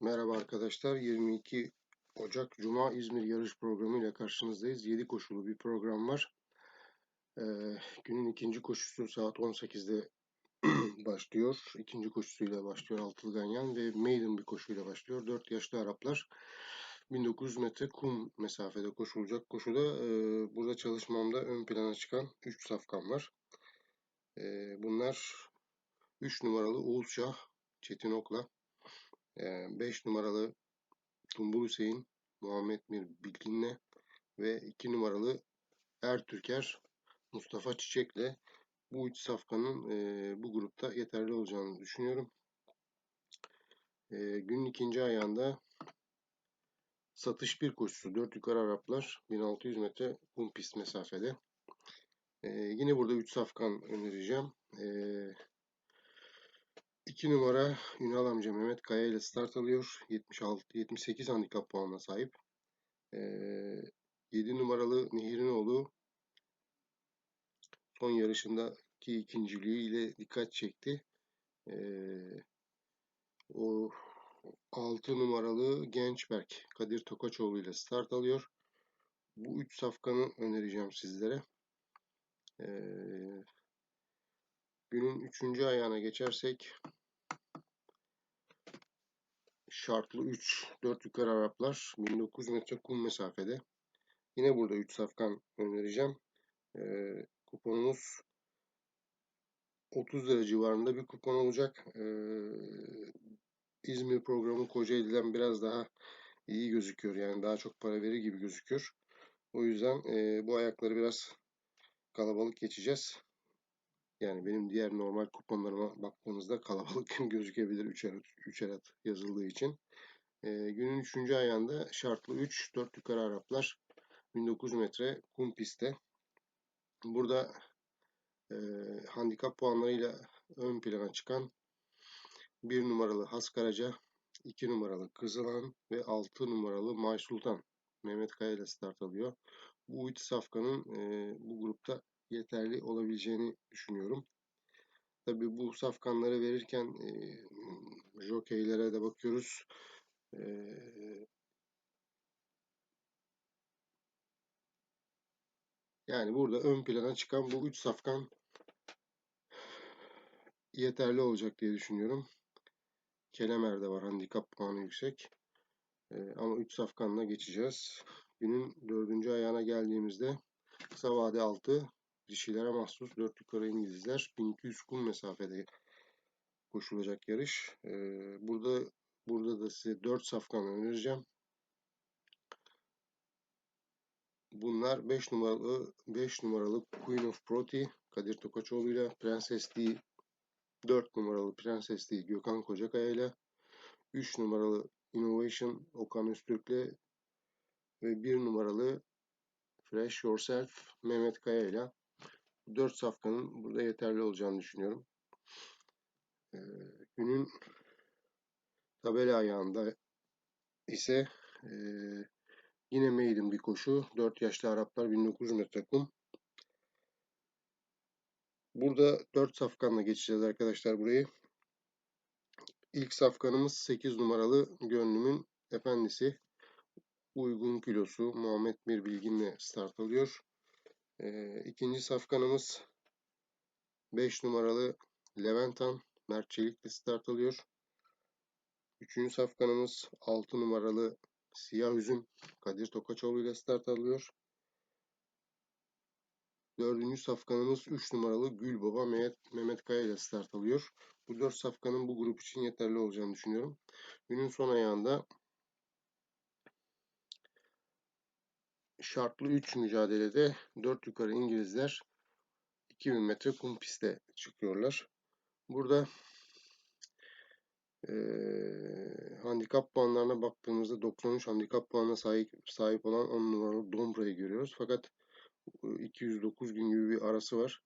Merhaba arkadaşlar. 22 Ocak Cuma İzmir yarış programı ile karşınızdayız. 7 koşulu bir program var. Ee, günün ikinci koşusu saat 18'de başlıyor. İkinci koşusuyla başlıyor Altılı Ganyan ve Maiden bir koşuyla başlıyor. 4 yaşlı Araplar 1900 metre kum mesafede koşulacak koşuda e, burada çalışmamda ön plana çıkan 3 safkan var. E, bunlar 3 numaralı Oğuz Şah Çetin Ok'la 5 numaralı Tumbul Hüseyin, Muhammed Mir Bilgin'le ve 2 numaralı Ertürker Mustafa Çiçek'le bu üç safkanın e, bu grupta yeterli olacağını düşünüyorum. E, günün ikinci ayağında satış bir koşusu 4 yukarı Araplar 1600 metre kum pist mesafede. E, yine burada 3 safkan önereceğim. E, 2 numara Ünal amca Mehmet Kaya ile start alıyor. 76 78 handikap puanına sahip. Ee, 7 numaralı Nehirinoğlu son yarışındaki ikinciliği ile dikkat çekti. Ee, o 6 numaralı Gençberk Kadir Tokaçoğlu ile start alıyor. Bu üç safkanı önereceğim sizlere. Ee, günün üçüncü ayağına geçersek şartlı 3 4 yukarı Araplar 1900 metre kum mesafede. Yine burada 3 safkan önereceğim. Ee, kuponumuz 30 lira civarında bir kupon olacak. Ee, İzmir programı Kocaeli'den biraz daha iyi gözüküyor. Yani daha çok para verir gibi gözüküyor. O yüzden e, bu ayakları biraz kalabalık geçeceğiz. Yani benim diğer normal kuponlarıma baktığınızda kalabalık gözükebilir 3'er 3'er at yazıldığı için. E, günün 3. ayağında şartlı 3 4 yukarı Araplar 1900 metre kum pistte. Burada e, handikap puanlarıyla ön plana çıkan 1 numaralı Haskaraca, 2 numaralı Kızılan ve 6 numaralı May Sultan Mehmet Kaya ile start alıyor. Bu üç safkanın e, bu grupta yeterli olabileceğini düşünüyorum. Tabi bu safkanları verirken e, jokeylere de bakıyoruz. E, yani burada ön plana çıkan bu üç safkan yeterli olacak diye düşünüyorum. Kelemer'de var handikap puanı yüksek. E, ama 3 safkanla geçeceğiz. Günün dördüncü ayağına geldiğimizde kısa vade altı dişilere mahsus 4 yukarı İngilizler 1200 kum mesafede koşulacak yarış. E, burada burada da size 4 safkan önereceğim. Bunlar 5 numaralı 5 numaralı Queen of Proti Kadir Tokaçoğlu ile Prenses D 4 numaralı Prenses D Gökhan Kocakaya ile 3 numaralı Innovation Okan Öztürk'le ve 1 numaralı Fresh Yourself Mehmet Kaya ile 4 safkanın burada yeterli olacağını düşünüyorum. Ee, günün tabela ayağında ise e, yine maiden bir koşu. 4 yaşlı Araplar 1900 metre kum. Burada 4 safkanla geçeceğiz arkadaşlar burayı. İlk safkanımız 8 numaralı gönlümün efendisi. Uygun kilosu Muhammed Mir Bilgin'le start alıyor. Ee, ikinci safkanımız 5 numaralı Leventan Mert Çelik'le start alıyor. Üçüncü safkanımız 6 numaralı Siyah Üzüm Kadir Tokaçoğlu ile start alıyor. Dördüncü safkanımız 3 numaralı Gül Baba Mehmet, Mehmet Kaya ile start alıyor. Bu dört safkanın bu grup için yeterli olacağını düşünüyorum. Günün son ayağında şartlı 3 mücadelede 4 yukarı İngilizler 2000 metre kum piste çıkıyorlar. Burada e, handikap puanlarına baktığımızda 93 handikap puanına sahip, sahip olan 10 numaralı Dombra'yı görüyoruz. Fakat 209 gün gibi bir arası var.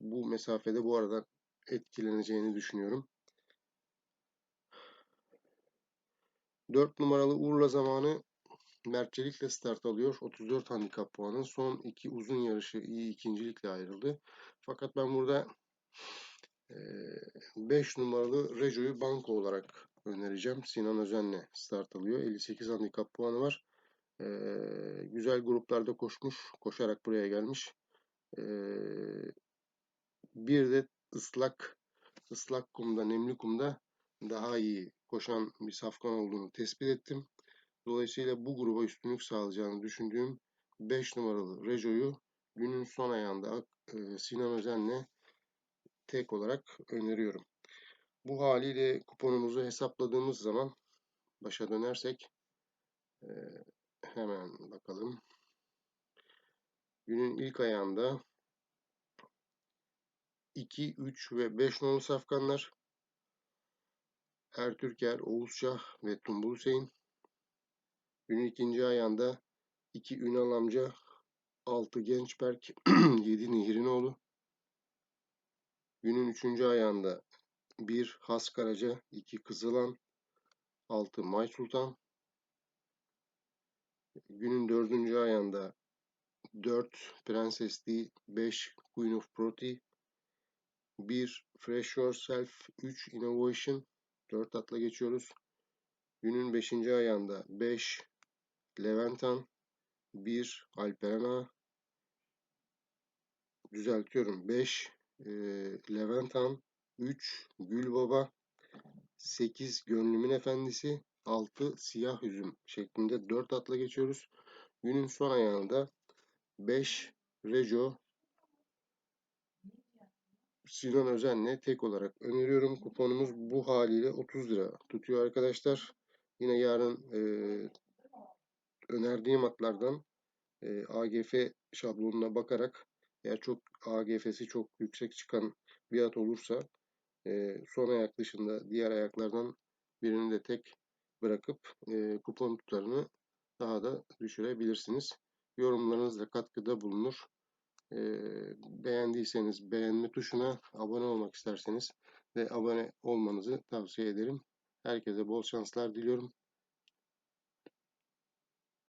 Bu mesafede bu arada etkileneceğini düşünüyorum. 4 numaralı Urla zamanı Mertçelik'le start alıyor. 34 handikap puanı. Son iki uzun yarışı iyi ikincilikle ayrıldı. Fakat ben burada 5 numaralı Rejo'yu banko olarak önereceğim. Sinan Özen'le start alıyor. 58 handikap puanı var. Ee, güzel gruplarda koşmuş. Koşarak buraya gelmiş. Ee, bir de ıslak ıslak kumda, nemli kumda daha iyi koşan bir safkan olduğunu tespit ettim. Dolayısıyla bu gruba üstünlük sağlayacağını düşündüğüm 5 numaralı Rejo'yu günün son ayağında e, Sinan Özen'le tek olarak öneriyorum. Bu haliyle kuponumuzu hesapladığımız zaman başa dönersek e, hemen bakalım. Günün ilk ayağında 2, 3 ve 5 nolu safkanlar Ertürker, Oğuzşah ve Tumbul Hüseyin. Günün ikinci ayağında 2 Ünal amca, 6 Gençberk, 7 Nihirinoğlu. Günün üçüncü ayağında 1 Has Karaca, 2 Kızılan, 6 May Sultan. Günün dördüncü ayağında 4 Prenses D, 5 Queen of Proti, 1 Fresh Yourself, 3 Innovation, 4 atla geçiyoruz. Günün 5. ayağında 5 Leventan, 1 Alperen Ağa, düzeltiyorum 5 e, Leventan, 3 Gülbaba, 8 Gönlümün Efendisi, 6 Siyah Üzüm şeklinde 4 atla geçiyoruz. Günün son ayağında 5 Rejo Sinan Özen'le tek olarak öneriyorum. Kuponumuz bu haliyle 30 lira tutuyor arkadaşlar. Yine yarın e, önerdiğim atlardan e, AGF şablonuna bakarak eğer çok AGF'si çok yüksek çıkan bir at olursa e, son ayak dışında diğer ayaklardan birini de tek bırakıp e, kupon tutarını daha da düşürebilirsiniz. Yorumlarınızla katkıda bulunur. E, beğendiyseniz beğenme tuşuna, abone olmak isterseniz de abone olmanızı tavsiye ederim. Herkese bol şanslar diliyorum.